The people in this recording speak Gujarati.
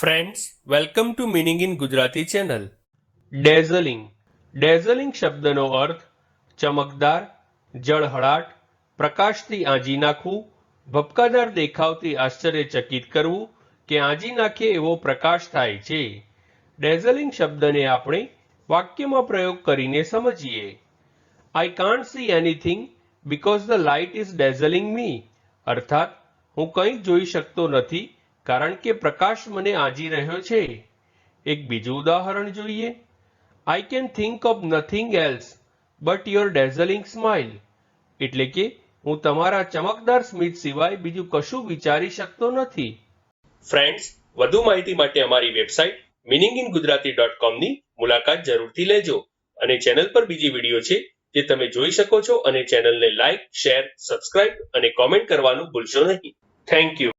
Friends welcome to meaning in Gujarati channel dazzling dazzling શબ્દનો અર્થ, ચમકદાર, જળહળાટ, પ્રકાશથી આંજી નાખવું, ભપકાદાર દેખાવથી આશ્ચર્યચકિત કરવું કે આંજી નાખે એવો પ્રકાશ થાય છે. ડેઝલિંગ શબ્દને આપણે વાક્યમાં પ્રયોગ કરીને સમજીએ. I can't see anything because the light is dazzling me અર્થાત, હું કંઈ જોઈ શકતો નથી કારણ કે પ્રકાશ મને આજી રહ્યો છે. એક બીજું ઉદાહરણ જોઈએ. I can think of nothing else but your dazzling smile એટલે કે હું તમારા ચમકદાર સ્મિત સિવાય બીજું કશું વિચારી શકતો નથી. ફ્રેન્ડ્સ વધુ માહિતી માટે અમારી website meaning in Gujarati dot કોમની મુલાકાત જરૂરથી લેજો અને ચેનલ પર બીજી વીડિયો છે જે તમે જોઈ શકો છો અને ચેનલને લાઇક શેર સબસ્ક્રાઇબ અને કોમેન્ટ કરવાનું ભૂલશો નહીં. Thank you